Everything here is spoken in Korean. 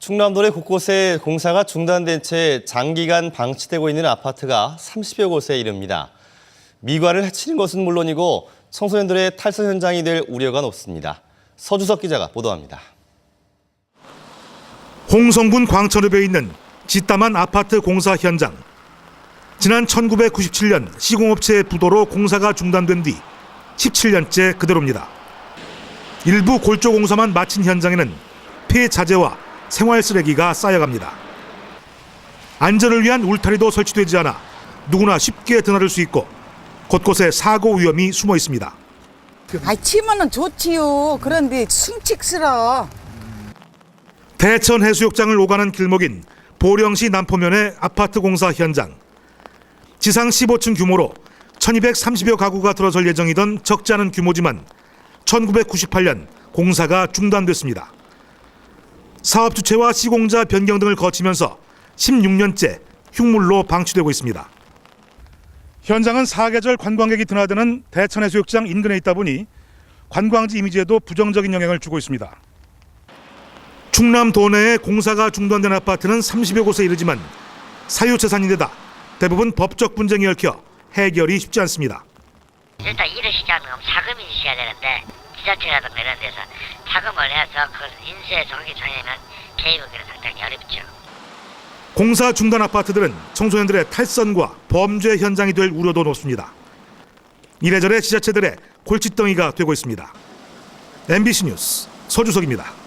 충남도내 곳곳에 공사가 중단된 채 장기간 방치되고 있는 아파트가 30여 곳에 이릅니다. 미관을 해치는 것은 물론이고 청소년들의 탈선 현장이 될 우려가 높습니다. 서주석 기자가 보도합니다. 홍성군 광천읍에 있는 짓담한 아파트 공사 현장. 지난 1997년 시공업체 부도로 공사가 중단된 뒤 17년째 그대로입니다. 일부 골조 공사만 마친 현장에는 폐자재와 생활 쓰레기가 쌓여갑니다. 안전을 위한 울타리도 설치되지 않아 누구나 쉽게 드나들 수 있고 곳곳에 사고 위험이 숨어 있습니다. 아이 치면은 좋지요. 그런데 숭칙스러워. 대천 해수욕장을 오가는 길목인 보령시 남포면의 아파트 공사 현장. 지상 15층 규모로 1230여 가구가 들어설 예정이던 적지 않은 규모지만 1998년 공사가 중단됐습니다. 사업 주체와 시공자 변경 등을 거치면서 16년째 흉물로 방치되고 있습니다. 현장은 사계절 관광객이 드나드는 대천 해수욕장 인근에 있다 보니 관광지 이미지에도 부정적인 영향을 주고 있습니다. 충남 도내에 공사가 중단된 아파트는 30여 곳에 이르지만 사유재산인데다 대부분 법적 분쟁이 얽혀 해결이 쉽지 않습니다. 일단 시작하면 자금이 있어야 되는데 지자체라든가 이런 데서 자금을 해서 그걸 인쇄 정기정하면 개입하기는 상당히 어렵죠. 공사 중단 아파트들은 청소년들의 탈선과 범죄 현장이 될 우려도 높습니다. 이래저래 지자체들의 골칫덩이가 되고 있습니다. MBC 뉴스 서주석입니다.